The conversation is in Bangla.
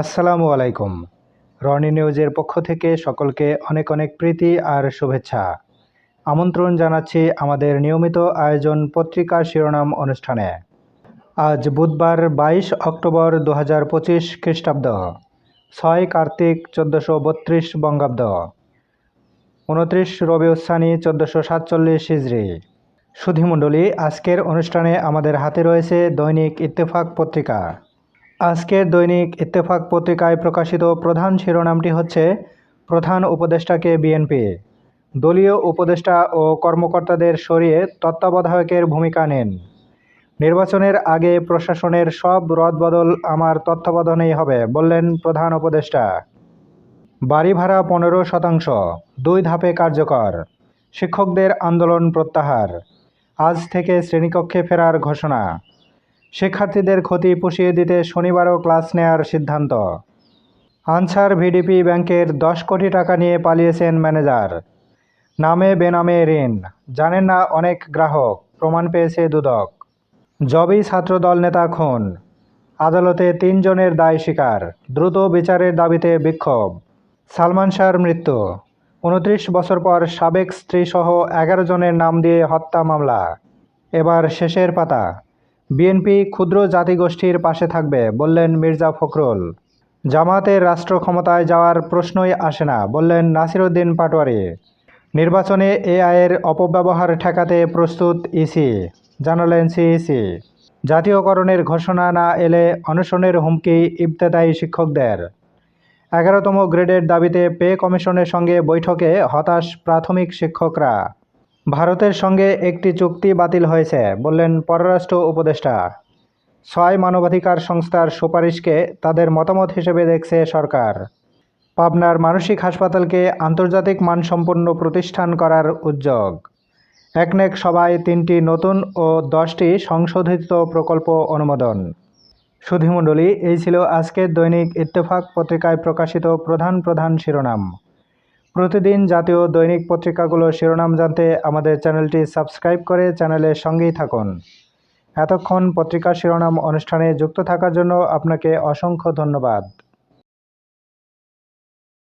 আসসালামু আলাইকুম। রনি নিউজের পক্ষ থেকে সকলকে অনেক অনেক প্রীতি আর শুভেচ্ছা। আমন্ত্রণ জানাচ্ছি আমাদের নিয়মিত আয়োজন পত্রিকা শিরোনাম অনুষ্ঠানে। আজ বুধবার বাইশ অক্টোবর দু হাজার পঁচিশ খ্রিস্টাব্দ, ছয় কার্তিক চোদ্দোশো বত্রিশ বঙ্গাব্দ, উনত্রিশ রবি রবিউসানি চোদ্দোশো সাতচল্লিশ হিজড়ি সুধিমণ্ডলী, আজকের অনুষ্ঠানে আমাদের হাতে রয়েছে দৈনিক ইত্তেফাক পত্রিকা। আজকের দৈনিক ইত্তেফাক পত্রিকায় প্রকাশিত প্রধান শিরোনামটি হচ্ছে, প্রধান উপদেষ্টাকে বিএনপি। দলীয় উপদেষ্টা ও কর্মকর্তাদের সরিয়ে তত্ত্বাবধায়কের ভূমিকা নেন। নির্বাচনের আগে প্রশাসনের সব রদবদল আমার তত্ত্বাবধানেই হবে, বললেন প্রধান উপদেষ্টা। বাড়ি ভাড়া পনেরো শতাংশ, দুই ধাপে কার্যকর। শিক্ষকদের আন্দোলন প্রত্যাহার। আজ থেকে শ্রেণীকক্ষে ফেরার ঘোষণা। শিক্ষার্থীদের ক্ষতি পুষিয়ে দিতে শনিবারও ক্লাস নেয়ার সিদ্ধান্ত। আনসার ভিডিপি ব্যাংকের দশ কোটি টাকা নিয়ে পালিয়েছেন ম্যানেজার। নামে বেনামে ঋণ। জানেন না অনেক গ্রাহক, প্রমাণ পেয়েছে দুদক। জবি ছাত্রদল নেতা খুন। আদালতে তিনজনের দায় স্বীকার। দ্রুত বিচারের দাবিতে বিক্ষোভ। সালমান শাহর মৃত্যু। উনত্রিশ বছর পর সাবেক স্ত্রীসহ এগারো জনের নাম দিয়ে হত্যা মামলা। এবার শেষের পাতা। বিএনপি ক্ষুদ্র জাতিগোষ্ঠীর পাশে থাকবে, বললেন মির্জা ফখরুল। জামাতের রাষ্ট্র ক্ষমতায় যাওয়ার প্রশ্নই আসে না, বললেন নাসিরুদ্দিন পাটোয়ারি। নির্বাচনে এআইয়ের অপব্যবহার ঠেকাতে প্রস্তুত ইসি, জানালেন সিইসি। জাতীয়করণের ঘোষণা না এলে অনশনের হুমকি ইবতেদায়ী শিক্ষকদের। এগারোতম গ্রেডের দাবিতে পে কমিশনের সঙ্গে বৈঠকে হতাশ প্রাথমিক শিক্ষকরা। ভারতের সঙ্গে একটি চুক্তি বাতিল হয়েছে, বললেন পররাষ্ট্র উপদেষ্টা। ছয় মানবাধিকার সংস্থার সুপারিশকে তাদের মতামত হিসেবে দেখছে সরকার। পাবনার মানসিক হাসপাতালকে আন্তর্জাতিক মানসম্পন্ন প্রতিষ্ঠান করার উদ্যোগ। একনেক সভায় তিনটি নতুন ও দশটি সংশোধিত প্রকল্প অনুমোদন। সুধিমণ্ডলী, এই ছিল আজকের দৈনিক ইত্তেফাক পত্রিকায় প্রকাশিত প্রধান প্রধান শিরোনাম। প্রতিদিন জাতীয় দৈনিক পত্রিকাগুলোর শিরোনাম জানতে আমাদের চ্যানেলটি সাবস্ক্রাইব করে চ্যানেলের সঙ্গেই থাকুন। এতক্ষণ পত্রিকা শিরোনাম অনুষ্ঠানে যুক্ত থাকার জন্য আপনাকে অসংখ্য ধন্যবাদ।